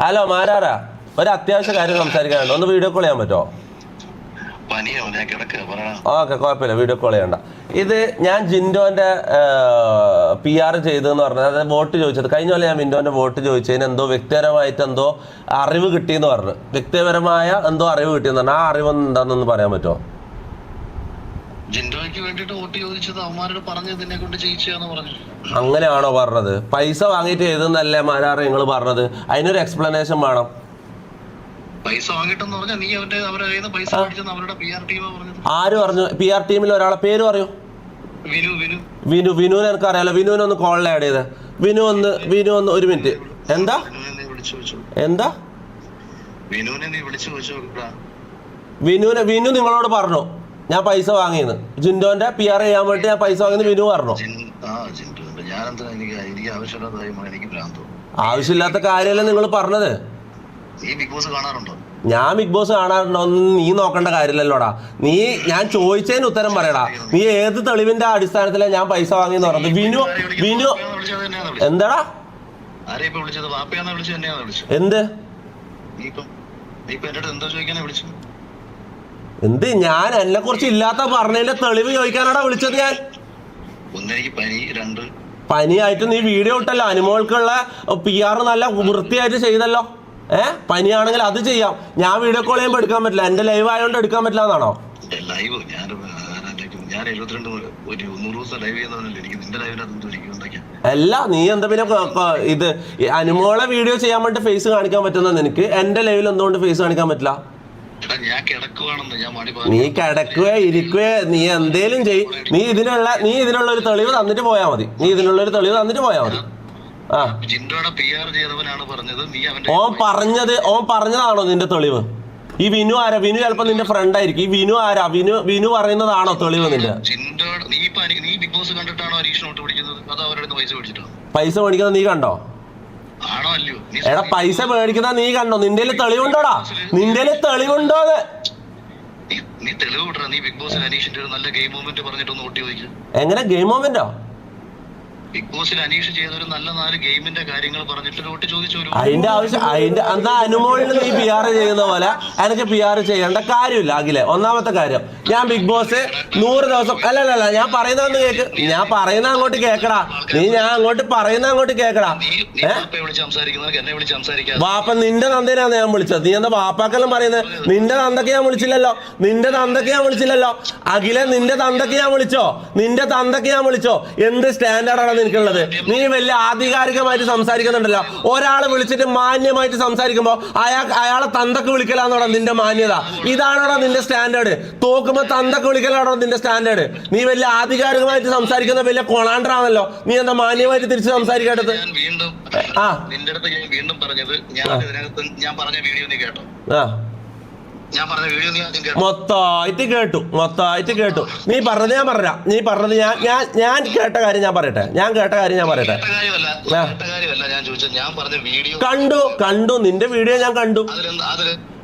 Hello മാരാറാ ഒരു അത്യാവശ്യ കാര്യം സംസാരിക്കാനുണ്ട്. ഒന്ന് വീഡിയോ കോൾ ചെയ്യാൻ പറ്റുമോ? പറയണ ഓക്കെ കുഴപ്പമില്ല. വീഡിയോ കോൾ ചെയ്യണ്ട. ഇത് ഞാൻ ജിൻഡോന്റെ പി ആർ ചെയ്തതെന്ന് പറഞ്ഞത്. അതായത് വോട്ട് ചോദിച്ചത്. കഴിഞ്ഞ പോലെ ഞാൻ മിൻഡോന്റെ വോട്ട് ചോദിച്ചതിന് എന്തോ വ്യക്തിപരമായിട്ട് എന്തോ അറിവ് കിട്ടിയെന്ന് പറഞ്ഞു. വ്യക്തിപരമായ എന്തോ അറിവ് കിട്ടിയെന്ന് പറഞ്ഞു ആ അറിവ് എന്താണെന്ന് പറയാൻ പറ്റുമോ? ജിൻഡോയ്ക്ക് വേണ്ടിട്ട് വോട്ട് ചോദിച്ചത് അവന്മാരോട് പറഞ്ഞത് നിന്നെ കൊണ്ട് ചെയ്യിച്ചാന്ന് പറഞ്ഞു. അങ്ങനെയാണോ പറഞ്ഞത്? പൈസ വാങ്ങിട്ട് എഴുതുന്നല്ലേ മാരാറ് നിങ്ങൾ പറഞ്ഞത്? അതിനൊരു എക്സ്പ്ലനേഷൻ വേണം. പൈസ വാങ്ങിട്ടെന്ന് പറഞ്ഞാൽ നീ അവന്റെ അവരുടെ കയ്യിൽ നിന്ന് പൈസ മേടിച്ചെന്ന് അവരുടെ പി ആർ ടീമാ പറഞ്ഞത്. ആര് പറഞ്ഞു? പി ആർ ടീമിൽ ഒരാളെ പേര് പറയൂ. വിനു വിനു. വിനു വിനുവിനെ എനിക്കറിയാലോ. വിനുവിനെ ഒന്ന് കോളിൽ ആഡ് ചെയ്ത്. വിനു ഒന്ന് വിനു ഒന്ന് ഒരു മിനിറ്റ് എന്താ? എന്താ? വിനുവിനെ നീ വിളിച്ചു വിനുവിനെ വിനു നിങ്ങളോട് പറഞ്ഞു. ഞാൻ പൈസ വാങ്ങിയെന്ന്. ജിൻഡോന്റെ പി ആർ ചെയ്യാൻ വേണ്ടി ഞാൻ പൈസ വാങ്ങിയെന്ന് വിനു പറഞ്ഞു? ആവശ്യമില്ലാത്ത കാര്യമല്ല നിങ്ങൾ പറഞ്ഞത്? ഞാൻ ബിഗ് ബോസ് കാണാറുണ്ടോ. നീ നോക്കേണ്ട കാര്യമില്ലല്ലോടാ. നീ ഞാൻ ചോദിച്ചതിന് ഉത്തരം പറയടാ. നീ ഏത് തെളിവിന്റെ അടിസ്ഥാനത്തിലാണ് ഞാൻ പൈസ വാങ്ങിയെന്ന് പറഞ്ഞത്? വിനു വിനു എന്താടാ? എന്ത് നീ ഇപ്പൊ നീ ഇപ്പൊ എന്റെ അടുത്ത് എന്തോ ഞാൻ എന്നെ കുറിച്ച് ഇല്ലാത്ത പറഞ്ഞതിന്റെ തെളിവ് ചോദിക്കാനാടാ വിളിച്ചത് ഞാൻ? ഒന്നെനിക്ക് പനി രണ്ട്. പനിയായിട്ട് നീ വീഡിയോ ഇട്ടല്ലോ. അനുമോൾക്കുള്ള പി ആർ നല്ല വൃത്തിയായിട്ട് ചെയ്തല്ലോ. ഏ പനിയാണെങ്കിൽ അത് ചെയ്യാം. ഞാൻ വീഡിയോ കോൾ ചെയ്യുമ്പോൾ എടുക്കാൻ പറ്റില്ല. എന്റെ ലൈവ് ആയതുകൊണ്ട് എടുക്കാൻ പറ്റില്ല എന്നാണോ? ലൈവ് ഞാൻ ഞാൻ എഴുപത്തിരണ്ട് ഒരു നൂറ് ദിവസം ലൈവ് ചെയ്യുന്നതല്ലേ എനിക്ക് നിന്റെ ലൈവിനകത്ത് എനിക്ക് അല്ല നീ എന്താ പിന്നെ ഇത് അനുമോളെ വീഡിയോ ചെയ്യാൻ വേണ്ടി ഫേസ് കാണിക്കാൻ പറ്റുന്ന നിനക്ക് എന്റെ ലൈവിൽ എന്തുകൊണ്ട് ഫേസ് കാണിക്കാൻ പറ്റില്ല? നീ കിടക്കുകയോ ഇരിക്കുകയോ നീ എന്തേലും ചെയ് നീ ഇതിനുള്ള നീ ഇതിനുള്ള ഒരു തെളിവ് തന്നിട്ട് പോയാ മതി. നീ ഇതിനുള്ള ഒരു തെളിവ് തന്നിട്ട് പോയാ മതി. ആ. ഓൻ പറഞ്ഞത് ഓൻ പറഞ്ഞതാണോ നിന്റെ തെളിവ്? ഈ വിനു ആരാ? വിനു ചിലപ്പോ നിന്റെ ഫ്രണ്ട് ആയിരിക്കും. ഈ വിനു ആരാ? വിനു വിനു പറയുന്നതാണോ തെളിവ് നിന്റെ? പൈസ മേടിക്കുന്നത് നീ കണ്ടോ? എടാ പൈസ മേടിക്കുന്ന നീ കണ്ടോ? നിന്റെ തെളിവുണ്ടോടാ? നിന്റെ തെളിവുണ്ടോ നീ- തെളിവ് നീ ബിഗ് ബോസിൽ അനീഷിന്റെ ഒരു നല്ല ഗെയിം മൂവ്മെന്റ് പറഞ്ഞിട്ടൊന്ന് വോട്ട് ചോദിക്കുക എങ്ങനെ ഗെയിം മൊമെന്റോ ബിഗ് ബോസിൽ അനീഷ് ചെയ്ത ഒരു നല്ല നാല് ഗെയിമിന്റെ കാര്യങ്ങൾ പറഞ്ഞിട്ട് വോട്ട് ചോദിച്ചു അതിന്റെ ആവശ്യം അതിന്റെ എന്താ അനുമോളിൽ നീ പി ആർ ചെയ്യുന്ന പോലെ? എനിക്ക് പി ആർ ചെയ്യേണ്ട കാര്യമില്ല അഖിലെ. ഒന്നാമത്തെ കാര്യം ഞാൻ ബിഗ് ബോസ് നൂറ് ദിവസം അല്ല അല്ല അല്ല ഞാൻ പറയുന്നതെന്ന് കേക്ക്? ഞാൻ പറയുന്ന അങ്ങോട്ട് കേക്കടാ. നീ ഞാൻ അങ്ങോട്ട് പറയുന്ന അങ്ങോട്ട് കേക്കടാ. എന്നെ വാപ്പ നിന്റെ നന്ദനാണ് ഞാൻ വിളിച്ചത്. നീ എന്താ വാപ്പാക്കെല്ലാം പറയുന്നത് നിന്റെ നന്ദക്ക് ഞാൻ വിളിച്ചില്ലല്ലോ. നിന്റെ നന്ദക്ക് ഞാൻ വിളിച്ചില്ലല്ലോ. അഖിലെ നിന്റെ തന്തക്ക് ഞാൻ വിളിച്ചോ? നിന്റെ തന്തക്ക് ഞാൻ വിളിച്ചോ? എന്ത് സ്റ്റാൻഡേർഡാണ് നിനക്കുള്ളത്. നീ വലിയ ആധികാരികമായിട്ട് സംസാരിക്കുന്നുണ്ടല്ലോ. ഒരാളെ വിളിച്ചിട്ട് മാന്യമായിട്ട് സംസാരിക്കുമ്പോ അയാൾ അയാളെ തന്തക്ക് വിളിക്കലാന്നോടാ നിന്റെ മാന്യത? ഇതാണോടാ നിന്റെ സ്റ്റാൻഡേർഡ്? തോക്കുമ്പോ തന്തക്ക് വിളിക്കലാണോ നിന്റെ സ്റ്റാൻഡേർഡ്? നീ വലിയ ആധികാരികമായിട്ട് സംസാരിക്കുന്ന വലിയ കൊളാണ്ടറാണല്ലോ നീ എന്താ മാന്യമായിട്ട് തിരിച്ച് സംസാരിക്കേണ്ടത് വീണ്ടും ആ. നിന്റെ അടുത്ത് ഞാൻ വീണ്ടും പറഞ്ഞത് ഞാൻ ഇതിനകത്ത് ഞാൻ പറഞ്ഞ വീഡിയോ നീ കേട്ടോ. ആ. മൊത്തമായിട്ട് കേട്ടു. മൊത്തമായിട്ട് കേട്ടു നീ പറഞ്ഞത് ഞാൻ പറഞ്ഞ നീ പറഞ്ഞത് ഞാൻ ഞാൻ ഞാൻ കേട്ട കാര്യം ഞാൻ പറയട്ടെ. ഞാൻ കേട്ട കാര്യം ഞാൻ പറയട്ടെ. കണ്ടു കണ്ടു. നിന്റെ വീഡിയോ ഞാൻ കണ്ടു.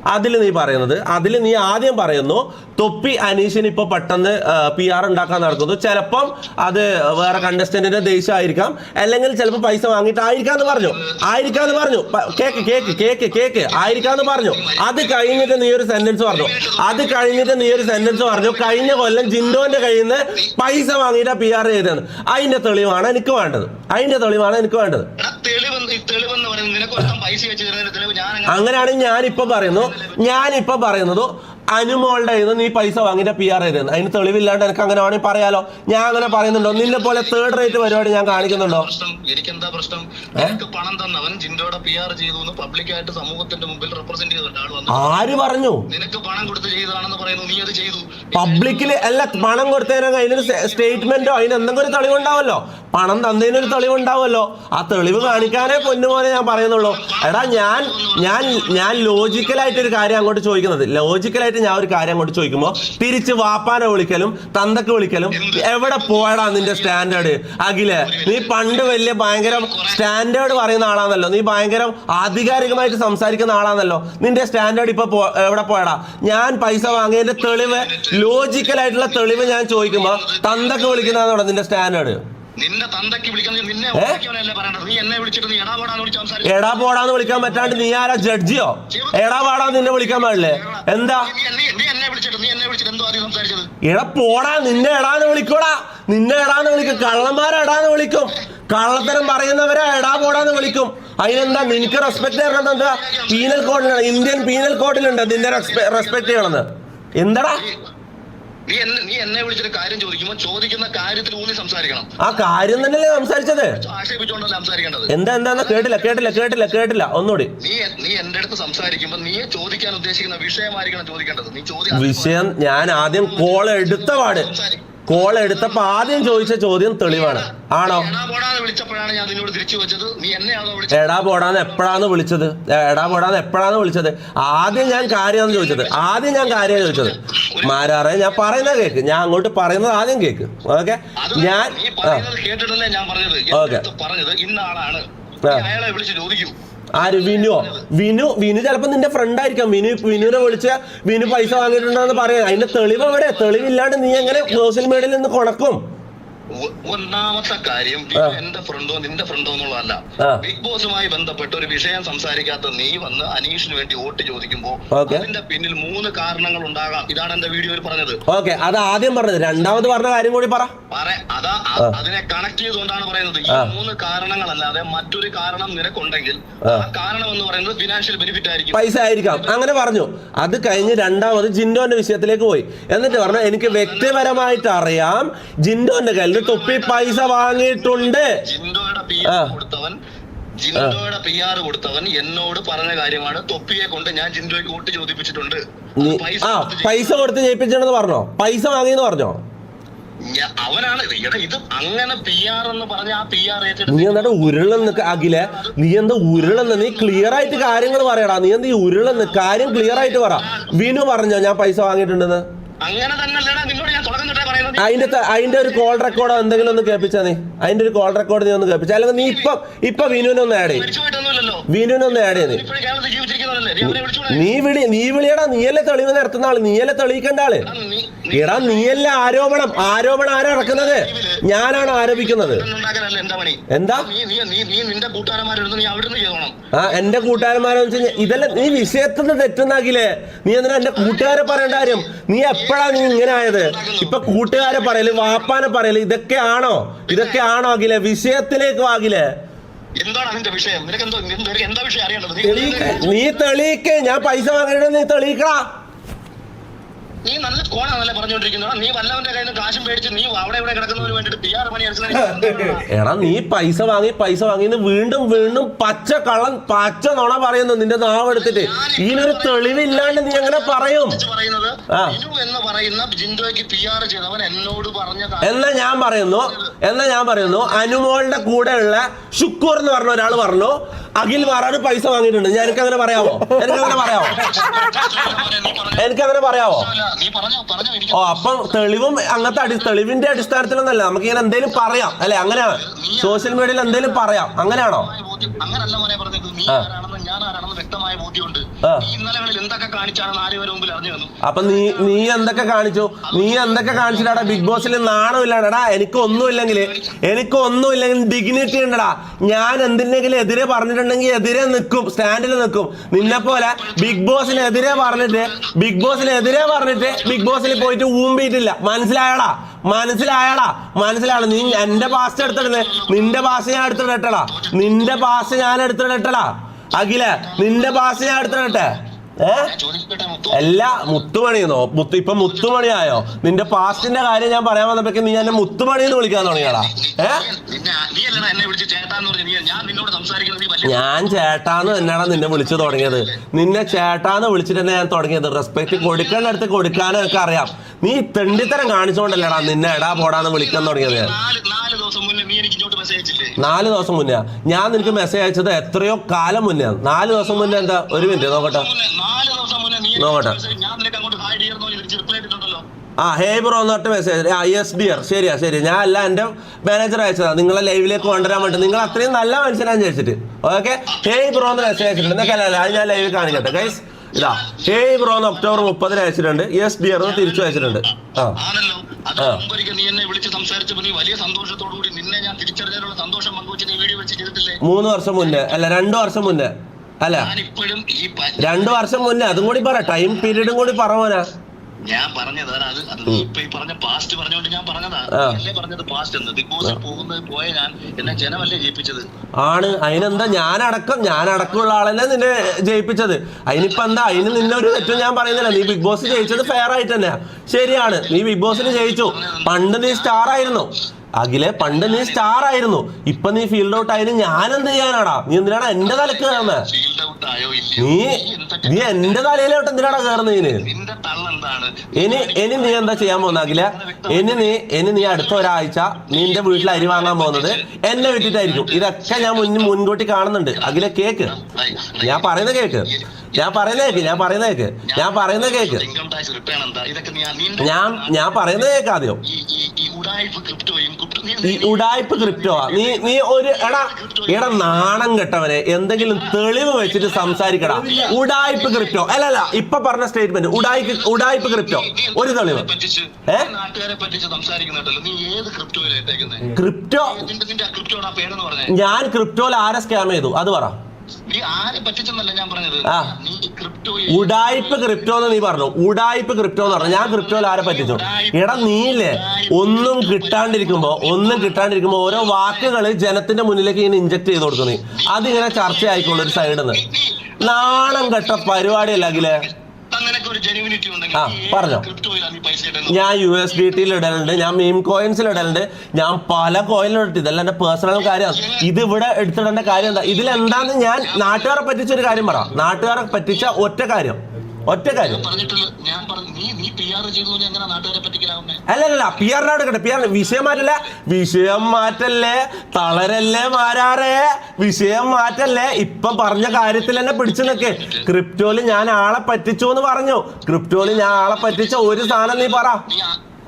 അതിൽ നീ പറയുന്നത് അതിൽ നീ ആദ്യം പറയുന്നു തൊപ്പി അനീഷിന് ഇപ്പൊ പെട്ടെന്ന് പി ആർ ഉണ്ടാക്കാൻ നടക്കുന്നു. ചിലപ്പം അത് വേറെ കണ്ടസ്റ്റന്റിന്റെ ദേഷ്യമായിരിക്കാം അല്ലെങ്കിൽ ചിലപ്പോൾ പൈസ വാങ്ങിയിട്ടായിരിക്കാന്ന് പറഞ്ഞു. ആയിരിക്കാന്ന് പറഞ്ഞു. Cake cake cake cake. ആയിരിക്കാന്ന് പറഞ്ഞു. അത് കഴിഞ്ഞിട്ട് നീ ഒരു സെന്റൻസ് പറഞ്ഞു. അത് കഴിഞ്ഞിട്ട് നീ ഒരു സെന്റൻസ് പറഞ്ഞു. കഴിഞ്ഞ കൊല്ലം ജിൻഡോന്റെ കയ്യിൽ നിന്ന് പൈസ വാങ്ങിയിട്ടാ പി ആർ ചെയ്തതെന്ന്. അതിന്റെ തെളിവാണ് എനിക്ക് വേണ്ടത്. അതിന്റെ തെളിവാണ് എനിക്ക് വേണ്ടത്. എടാ, തെളിവെന്ന് ഈ തെളിവെന്ന് പറയുന്നത് നിനക്ക് ഒരുത്തൻ പൈസ വെച്ച് തരുന്നതിന്റെ തെളിവ് ഞാൻ അങ്ങനെ അങ്ങനെയാണെങ്കിൽ ഞാനിപ്പോ പറയുന്നു ഞാനിപ്പോ പറയുന്നത് അനുമോളുടെ കയ്യിൽ നീ പൈസ വാങ്ങിയിട്ട് പി ആർ ചെയ്തത് അതിന് തെളിവില്ലാണ്ട് എനിക്ക് അങ്ങനെ വേണമെങ്കിൽ പറയാലോ. ഞാൻ അങ്ങനെ പറയുന്നുണ്ടോ? നിന്നെ പോലെ തേർഡ് റേറ്റ് പരിപാടി ഞാൻ കാണിക്കുന്നുണ്ടോ? എനിക്കെന്താ പ്രശ്നം? എനിക്ക് പണം തന്നവൻ ജിൻഡോടെ പി ആർ ചെയ്തു എന്ന് പബ്ലിക്കായിട്ട് സമൂഹത്തിന്റെ മുമ്പിൽ റെപ്രസെന്റ് വന്നു. ആര് പറഞ്ഞു? നിനക്ക് പണം കൊടുത്ത് ചെയ്തതാണെന്ന് പറയുന്നു. നീ അത് ചെയ്തു. പബ്ലിക്കിൽ അല്ല പണം കൊടുത്തതിനൊക്കെ അതിനൊരു സ്റ്റേറ്റ്മെന്റോ അതിന് എന്തെങ്കിലും ഒരു തെളിവുണ്ടാവല്ലോ പണം തന്നതിനൊരു തെളിവുണ്ടാവല്ലോ ആ തെളിവ് കാണിക്കാനേ പൊന്നുപോലെ ഞാൻ പറയുന്നുള്ളൂ. എടാ ഞാൻ ഞാൻ ഞാൻ ലോജിക്കലായിട്ട് ഒരു കാര്യം അങ്ങോട്ട് ചോദിക്കുന്നത്. ലോജിക്കലായിട്ട് ഞാൻ ഒരു കാര്യം അങ്ങോട്ട് ചോദിക്കുമ്പോൾ തിരിച്ച് വാപ്പാനെ വിളിക്കലും തന്തക്ക് വിളിക്കലും എവിടെ പോയടാ നിന്റെ സ്റ്റാൻഡേർഡ്? അഖിലെ നീ പണ്ട് വലിയ ഭയങ്കര സ്റ്റാൻഡേർഡ് പറയുന്ന ആളാണല്ലോ നീ ഭയങ്കര ആധികാരികമായിട്ട് സംസാരിക്കുന്ന ആളാണല്ലോ നിന്റെ സ്റ്റാൻഡേർഡ് ഇപ്പൊ എവിടെ പോയടാ? ഞാൻ പൈസ വാങ്ങിയതിന്റെ തെളിവ് ലോജിക്കലായിട്ടുള്ള തെളിവ് ഞാൻ ചോദിക്കുമ്പോ തന്തക്ക് വിളിക്കുന്നതാണോ നിന്റെ സ്റ്റാൻഡേർഡ്? നിന്റെ വിളിക്കുന്നത് നിന്നെ നീ എന്നെ വിളിച്ചിട്ട് നീ എടാപാടാന്ന് വിളിച്ച് സംസാരിച്ചു എടാ പോടാന്ന് വിളിക്കാൻ പറ്റാണ്ട് നീ ആരാ? ജഡ്ജിയോ? എടാ പാടാ നിന്നെ വിളിക്കാൻ പാടില്ലേ? എന്താ? നീ എന്നെ വിളിച്ചിട്ട് നീ എന്നെ വിളിച്ചിട്ട് എന്തോ ആദ്യം സംസാരിച്ചത്? എടാ പോടാ നിന്നെ എടാന്ന് വിളിക്കൂടാ. നിന്നെ എടാന്ന് വിളിക്കും. കള്ളന്മാരെ എടാന്ന് വിളിക്കും. കള്ളത്തരം പറയുന്നവരെ എടാ പോടാന്ന് വിളിക്കും. അതിനെന്താ? നിനക്ക് റെസ്പെക്ട് ചെയ്യണം എന്താ? പീനൽ കോഡിലാണ് ഇന്ത്യൻ പീനൽ കോഡിലുണ്ട് നിന്നെ റെസ്പെക്ട് ചെയ്യണമെന്ന്. എന്താടാ? നീ എന്നെ നീ എന്നെ വിളിച്ചിട്ട് കാര്യം ചോദിക്കുമ്പോൾ ചോദിക്കുന്ന കാര്യത്തിൽ ഊന്നി സംസാരിക്കണം. ആ കാര്യം തന്നെയല്ലേ സംസാരിച്ചത്? ആക്ഷേപിച്ചുകൊണ്ടല്ല സംസാരിക്കേണ്ടത്? എന്താ എന്താ കേട്ടില്ല കേട്ടില്ല കേട്ടില്ല കേട്ടില്ല. ഒന്നുകൂടി. നീ നീ എന്റെ അടുത്ത് സംസാരിക്കുമ്പോൾ നീ ചോദിക്കാൻ ഉദ്ദേശിക്കുന്ന വിഷയമായിരിക്കണം ചോദിക്കേണ്ടത്. നീ ചോദ്യം വിഷയം ഞാൻ ആദ്യം കോൾ എടുത്ത പാട്. കോൾ എടുത്തപ്പോ ആദ്യം ചോദിച്ച ചോദ്യം തെളിവാണ്. ആണോ? എടാ പോടാന്ന് എപ്പോഴാന്ന് വിളിച്ചത്? എടാ പോടാന്ന് എപ്പോഴാന്ന് വിളിച്ചത്? ആദ്യം ഞാൻ കാര്യമാണ് ചോദിച്ചത്. ആദ്യം ഞാൻ കാര്യം ചോദിച്ചത്. മാരാറെ ഞാൻ പറയുന്ന കേക്ക്. ഞാൻ അങ്ങോട്ട് പറയുന്നത് ആദ്യം കേക്ക്. ഓക്കെ? ഞാൻ ഓക്കെ. അയാളെ വിളിച്ച് ചോദിക്കും. ആര്? വിനുവോ വിനു വിനു ചിലപ്പോ നിന്റെ ഫ്രണ്ട് ആയിരിക്കാം. വിനു വിനുവിനെ വിളിച്ച വിനു പൈസ വാങ്ങിയിട്ടുണ്ടെന്ന് പറയാം. അതിന്റെ തെളിവ് എവിടെ തെളിവില്ലാണ്ട് നീ എങ്ങനെ സോഷ്യൽ മീഡിയയിൽ നിന്ന് കൊണക്കും? ഒന്നാമത്തെ കാര്യം. എന്റെ ഫ്രണ്ടോ നിന്റെ ഫ്രണ്ടോ എന്നുള്ളതല്ല. ബിഗ് ബോസുമായി ബന്ധപ്പെട്ട് ഒരു വിഷയം സംസാരിക്കാത്ത നീ വന്ന് അനീഷിന് വേണ്ടി വോട്ട് ചോദിക്കുമ്പോ ഓക്കേ. അതിന്റെ പിന്നിൽ മൂന്ന് കാരണങ്ങൾ ഉണ്ടാകാം. ഇതാണ് എന്റെ വീഡിയോയിൽ പറഞ്ഞത്. ഓക്കെ അത് ആദ്യം പറഞ്ഞത്. രണ്ടാമത് പറഞ്ഞ കാര്യം കൂടി പറ. അതാ അതിനെ കണക്ട് ചെയ്തുകൊണ്ടാണ് പറയുന്നത്. ഈ. മൂന്ന് കാരണങ്ങളല്ലാതെ മറ്റൊരു കാരണം നിനക്കുണ്ടെങ്കിൽ. ആ. കാരണം എന്ന് പറയുന്നത് ഫിനാൻഷ്യൽ ബെനിഫിറ്റ് ആയിരിക്കും. പൈസ ആയിരിക്കാം. അങ്ങനെ പറഞ്ഞു. അത് കഴിഞ്ഞ് രണ്ടാമത് ജിൻഡോന്റെ വിഷയത്തിലേക്ക് പോയി. എന്നിട്ട് പറഞ്ഞു എനിക്ക് വ്യക്തിപരമായിട്ട് അറിയാം. ജിൻഡോന്റെ കയ്യിൽ നിന്ന് തൊപ്പി പൈസ വാങ്ങിയിട്ടുണ്ട്. ജിൻഡോയുടെ പി ആ. കൊടുത്തവൻ ജിൻഡോയുടെ പി ആർ കൊടുത്തവൻ എന്നോട് പറഞ്ഞ കാര്യമാണ് തൊപ്പിയെ കൊണ്ട് ഞാൻ ജിൻഡോയ്ക്ക് വോട്ട് ചോദിപ്പിച്ചിട്ടുണ്ട്. നീ പൈസ ആ കൊടുത്ത് പൈസ കൊടുത്ത് ജയിപ്പിച്ചെന്ന് പറഞ്ഞോ? പൈസ വാങ്ങിയെന്ന് പറഞ്ഞോ? ഞ- അവനാണ് ഇത്. എടാ ഇത് അങ്ങനെ പി ആർ എന്ന് പറഞ്ഞ ആ പി ആർ നീ എന്താ ഉരുളെന്ന് അഖിലെ നീ എന്താ ഉരുളെന്ന് നീ ക്ലിയർ ആയിട്ട് കാര്യങ്ങൾ പറയടാ. നീ എന്താ ഈ ഉരുളെന്ന് കാര്യം ക്ലിയർ ആയിട്ട് പറ. വിനു പറഞ്ഞോ ഞാൻ പൈസ വാങ്ങിയിട്ടുണ്ടെന്ന്? അങ്ങനെ തന്നെ അല്ലടാ നിന്നോട് അതിന്റെ അതിന്റെ ഒരു കോൾ റെക്കോർഡോ എന്തെങ്കിലും ഒന്ന് കേൾപ്പിച്ചാ നീ അതിന്റെ ഒരു കോൾ റെക്കോർഡ് നീ ഒന്ന് കേൾപ്പിച്ച. അല്ലെങ്കിൽ നീ ഇപ്പൊ ഇപ്പൊ വിനുവിനൊന്ന് ആഡ് ചെയ്യും. വിനുവിനൊന്ന് ആഡ് ചെയ്ത് നീ. വിളി നീ വിളിയടാ നീയല്ലേ തെളിവ് നിർത്തുന്ന ആൾ. നീയല്ലേ തെളിയിക്കേണ്ട ആൾ. എടാ, നീയല്ലേ ആരോപണം ആരോപണം ആരാ ഇറക്കുന്നത്? ഞാനാണ് ആരോപിക്കുന്നത്. എന്താ ആ എന്റെ കൂട്ടുകാരന്മാരെന്ന് വെച്ചാൽ ഇതെല്ലാം നീ വിഷയത്തിൽ നിന്ന് തെറ്റുന്നാക്കില്ലേ? നീ എന്തിനാ എന്റെ കൂട്ടുകാരെ പറയേണ്ട കാര്യം. നീ എപ്പോഴാ നീ ഇങ്ങനെ ആയത്? ഇപ്പൊ കൂട്ടുകാരെ പറയൽ വാപ്പാനെ പറയൽ ഇതൊക്കെ ആണോ? അഖിലെ? വിഷയത്തിലേക്ക് ആകില്ലേ എന്താണ് അതിന്റെ വിഷയം? നിനക്ക് എന്തോ നിനക്ക് എന്താ വിഷയം അറിയേണ്ടത്? നീ തെളിയിക്കേ ഞാൻ പൈസ വാങ്ങിയിട്ട് നീ തെളിയിക്കടാ. നീ നല്ല കോണാണല്ലേ പറഞ്ഞുകൊണ്ടിരിക്കുന്നത്. നീ വല്ലവന്റെ കയ്യിൽ നിന്ന് കാശും മേടിച്ച് നീ അവിടെ ഇവിടെ കിടക്കുന്നതിന് വേണ്ടിട്ട് പിആർ പണി എടാ നീ പൈസ വാങ്ങി പൈസ വാങ്ങി വീണ്ടും വീണ്ടും പച്ച കള്ളൻ പച്ച നുണ പറയുന്നു നിന്റെ നാവ് എടുത്തിട്ട്. ഇതിനൊരു തെളിവില്ലാണ്ട് നീ എങ്ങനെ പറയും. എന്ന് പറയുന്ന ജിൻഡോയ്ക്ക് പി ആർ ചെയ്തവൻ എന്നോട് പറഞ്ഞ എന്നാ ഞാൻ പറയുന്നു എന്നാ ഞാൻ പറയുന്നു അനുമോളുടെ കൂടെയുള്ള ഷുക്കൂർ എന്ന് പറഞ്ഞ ഒരാൾ പറഞ്ഞു. അഖിൽ മാറാട് പൈസ വാങ്ങിയിട്ടുണ്ട്. ഞാൻ പറയാമോ എനിക്കങ്ങനെ പറയാമോ എനിക്ക് അങ്ങനെ പറയാമോ നീ അങ്ങനെ പറയാമോ എനിക്ക് ഓ അപ്പം തെളിവും അങ്ങനത്തെ അടി തെളിവിന്റെ അടിസ്ഥാനത്തിലൊന്നല്ല. നമുക്ക് ഇങ്ങനെ എന്തെങ്കിലും പറയാം അല്ലെ? അങ്ങനെയാണ്. സോഷ്യൽ മീഡിയയിൽ എന്തെങ്കിലും പറയാം. അങ്ങനെയാണോ? അങ്ങനല്ല മോനെ പറഞ്ഞത്. നീ. ആരാണെന്ന് ഞാൻ ആരാണെന്ന് വ്യക്തമായ ബോധ്യമുണ്ട്. അപ്പൊ നീ നീ എന്തൊക്കെ കാണിച്ചു? നീ എന്തൊക്കെ കാണിച്ചിട്ടാടാ ബിഗ് ബോസിൽ നാണമില്ലാണ്ടടാ എനിക്ക് ഒന്നുമില്ലെങ്കിൽ എനിക്ക് ഒന്നുമില്ലെങ്കിൽ ഡിഗ്നിറ്റി ഉണ്ടടാ. ഞാൻ എന്തിനെങ്കിലും എതിരെ പറഞ്ഞിട്ടുണ്ടെങ്കിൽ എതിരെ നിൽക്കും സ്റ്റാൻഡിൽ നിൽക്കും. നിന്നെ പോലെ ബിഗ് ബോസിനെതിരെ പറഞ്ഞിട്ട് ബിഗ് ബോസിനെതിരെ പറഞ്ഞിട്ട് ബിഗ് ബോസിൽ പോയിട്ട് ഊമ്പിയിട്ടില്ല. മനസ്സിലായടാ? മനസ്സിലായടാ? മനസ്സിലായടാ? നീ എന്റെ പാസ്റ്റ് എടുത്തിടുന്നേ. നിന്റെ പാസ് ഞാൻ എടുത്തിടട്ടടാ. നിന്റെ പാസ് ഞാൻ എടുത്തിടട്ടടാ. അഖില നിന്റെ ഭാഷ ഞാൻ എടുത്തിടട്ടെ അല്ല മുത്തുമണിയെന്നോ? മുത്ത് ഇപ്പൊ മുത്തുമണിയായോ? നിന്റെ പാസ്റ്റിന്റെ കാര്യം ഞാൻ പറയാൻ വന്നപ്പോ നീ എന്നെ മുത്തുമണി എന്ന് വിളിക്കാൻ തുടങ്ങിയടാ. ഏ? ഞാൻ ചേട്ടാന്ന് തന്നെയാണ് നിന്നെ വിളിച്ചു തുടങ്ങിയത്. നിന്നെ ചേട്ടാന്ന് വിളിച്ചിട്ട് തന്നെ ഞാൻ തുടങ്ങിയത്. റെസ്പെക്ട് കൊടുക്കേണ്ട അടുത്ത് കൊടുക്കാനും ഒക്കെ അറിയാം. നീ തെണ്ടിത്തരം കാണിച്ചുകൊണ്ടല്ലേടാ നിന്നെ എടാ പോടാന്ന് വിളിക്കാൻ തുടങ്ങിയത്. നാല് ദിവസം മുന്നേ ഞാൻ നിനക്ക് മെസ്സേജ് അയച്ചത് എത്രയോ കാലം മുന്നേ. നാല് ദിവസം മുന്നേ എന്താ? ഒരു മിനിറ്റ് നോക്കട്ടെ. നാല് ദിവസം മുന്നേ നീ നോക്കട്ടെ. ഞാൻ നിനക്ക് അങ്ങോട്ട് ഹായ് തിരിച്ച് റിപ്ലൈ ഇട്ടിട്ടുണ്ടല്ലോ. ആ ഹേ ബ്രോ എന്ന് പറഞ്ഞ മെസ്സേജ് ആ യെസ് ഡിയർ ശരിയാ ശരി ഞാൻ അല്ല എന്റെ മാനേജർ അയച്ചതാ. നിങ്ങളെ ലൈവിലേക്ക് കൊണ്ടുവരാൻ വേണ്ടി. നിങ്ങൾ അത്രയും നല്ല മനുഷ്യനാന്ന് ചോദിച്ചിട്ട് ഓക്കെ ഹേ ബ്രോ എന്ന് മെസ്സേജ് അയച്ചിട്ടുണ്ട്. എന്നൊക്കെ അല്ല അത് ഞാൻ ലൈവിൽ കാണിക്കട്ടെ ഗൈസ് ഇതാ. ഹേ ബ്രോ എന്ന് ഒക്ടോബർ മുപ്പതിന് അയച്ചിട്ടുണ്ട്. യെസ് ഡിയർ എന്ന് തിരിച്ചു അയച്ചിട്ടുണ്ട്. ആ. ആണല്ലോ. അത് ആ. മുമ്പൊരിക്കൽ നീ എന്നെ വിളിച്ച് സംസാരിച്ചപ്പോ നീ വലിയ സന്തോഷത്തോടു കൂടി നിന്നെ ഞാൻ തിരിച്ചറിഞ്ഞതിനുള്ള സന്തോഷം പങ്കുവെച്ച് നീ വീഡിയോ വെച്ച് ചെയ്തിട്ടില്ലേ? മൂന്ന് വർഷം മുന്നേ. അല്ല രണ്ട് വർഷം മുന്നേ. അല്ല. ഞാൻ ഇപ്പോഴും ഈ പ- രണ്ട് വർഷം മുന്നേ അതും കൂടി പറ. ടൈം പീരീഡും കൂടി പറ മോനെ. ഞാൻ പറഞ്ഞത് അത് അത് നീ ഇപ്പൊ ഈ പറഞ്ഞ പാസ്റ്റ് പറഞ്ഞോണ്ട് ഞാൻ പറഞ്ഞതാ. ആ. അല്ലേ പറഞ്ഞത് പാസ്റ്റ് എന്ന്? ബിഗ് ബോസ് പോകുന്നത് പോയ ഞാൻ എന്നെ ജനമല്ലേ ജയിപ്പിച്ചത്? ആണ്. അതിനെന്താ? ഞാനടക്കം ഞാനടക്കമുള്ള ആളല്ലേ നിന്നെ ജയിപ്പിച്ചത്. അതിനിപ്പോ എന്താ? അതിന് നിന്നെ ഒരു തെറ്റും ഞാൻ പറയുന്നില്ല. നീ ബിഗ് ബോസ് ജയിച്ചത് ഫെയർ ആയിട്ട് തന്നെയാ. ശരിയാണ്. നീ ബിഗ് ബോസിൽ ജയിച്ചു. പണ്ട് നീ സ്റ്റാർ ആയിരുന്നു. അഖിലെ പണ്ട് നീ സ്റ്റാർ ആയിരുന്നു. ഇപ്പൊ നീ ഫീൽഡ് ഔട്ട് ആയത് ഞാൻ എന്ത് ചെയ്യാനാടാ? നീ എന്തിനാടാ എന്റെ തലക്ക് കയറുന്നത് നീ നീ എന്റെ തലയിലോട്ട് എന്തിനാടാ കയറുന്നതിന് ഇനി? ഇനി ഇനി നീ എന്താ ചെയ്യാൻ പോകുന്ന അഖില? ഇനി നീ ഇനി നീ അടുത്ത ഒരാഴ്ച നീ എന്റെ വീട്ടിൽ അരി വാങ്ങാൻ പോകുന്നത് എന്നെ വിട്ടിട്ടായിരിക്കും ഇതൊക്കെ ഞാൻ മുന്നിൽ മുൻകൂട്ടി കാണുന്നുണ്ട്. അഖില കേക്ക്. ഞാൻ പറയുന്ന കേക്ക്. ഞാൻ പറയുന്ന കേക്ക് ഞാൻ പറയുന്ന കേക്ക്. ഞാൻ പറയുന്ന കേക്ക്. ഞാൻ ഞാൻ പറയുന്ന കേക്ക് ആദ്യം. ഉടായ്പ ക്രിപ്റ്റോ നീ നീ ഒരു എടാ എടാ നാണം കെട്ടവനെ എന്തെങ്കിലും തെളിവ് വെച്ചിട്ട് സംസാരിക്കടാ. ഉടായ്പ ക്രിപ്റ്റോ അല്ല അല്ല ഇപ്പൊ പറഞ്ഞ സ്റ്റേറ്റ്മെന്റ് ഉടായ് ഉടായ്പ ക്രിപ്റ്റോ ഒരു തെളിവ്. ക്രിപ്റ്റോ ഞാൻ ക്രിപ്റ്റോയിൽ ആരെ സ്കാം ചെയ്തു? അത് പറ. ക്രിപ്റ്റോ ഉടായ്പ ക്രിപ്റ്റോ എന്ന് നീ പറഞ്ഞു. ഉടായ്പ ക്രിപ്റ്റോ എന്ന് പറഞ്ഞു. ഞാൻ ക്രിപ്റ്റോയിൽ ആരെ പറ്റിച്ചു? എടാ നീയില്ലേ? ഒന്നും കിട്ടാണ്ടിരിക്കുമ്പോ ഒന്നും കിട്ടാണ്ടിരിക്കുമ്പോ ഓരോ വാക്കുകൾ ജനത്തിന്റെ മുന്നിലേക്ക് ഇങ്ങനെ ഇഞ്ചക്ട് ചെയ്ത് കൊടുക്കുന്നു. അതിങ്ങനെ ചർച്ച ആയിക്കോളും ഒരു സൈഡിൽ നിന്ന് നാണം കെട്ട പരിപാടിയല്ല അഖിലേ. ആ, പറഞ്ഞോ. ഞാൻ യു എസ് ഡി ടിയിൽ ഇടലുണ്ട് ഞാൻ മീം കോയിൻസിൽ ഇടലുണ്ട് ഞാൻ പല കോയിനിലും ഇട്ടു ഇതെല്ലാം എന്റെ പേഴ്സണൽ കാര്യമാണ് ഇത് ഇവിടെ എടുത്തിടേണ്ട കാര്യം എന്താ? ഇതിലെന്താന്ന് ഞാൻ നാട്ടുകാരെ പറ്റിച്ച ഒരു കാര്യം പറ. നാട്ടുകാരെ പറ്റിച്ച ഒറ്റ കാര്യം. ഒറ്റ കാര്യം. അല്ലല്ല പി ആറിനെ എടുക്കട്ടെ പി ആർ വിഷയം മാറ്റല്ല. വിഷയം മാറ്റല്ലേ? തളരല്ലേ മാരാറേ? വിഷയം മാറ്റല്ലേ? ഇപ്പൊ പറഞ്ഞ കാര്യത്തിൽ തന്നെ പിടിച്ചു നിൽക്കേ ക്രിപ്റ്റോയിൽ ഞാൻ ആളെ പറ്റിച്ചു എന്ന് പറഞ്ഞു. ക്രിപ്റ്റോയിൽ ഞാൻ ആളെ പറ്റിച്ച ഒരു സാധനം നീ പറ.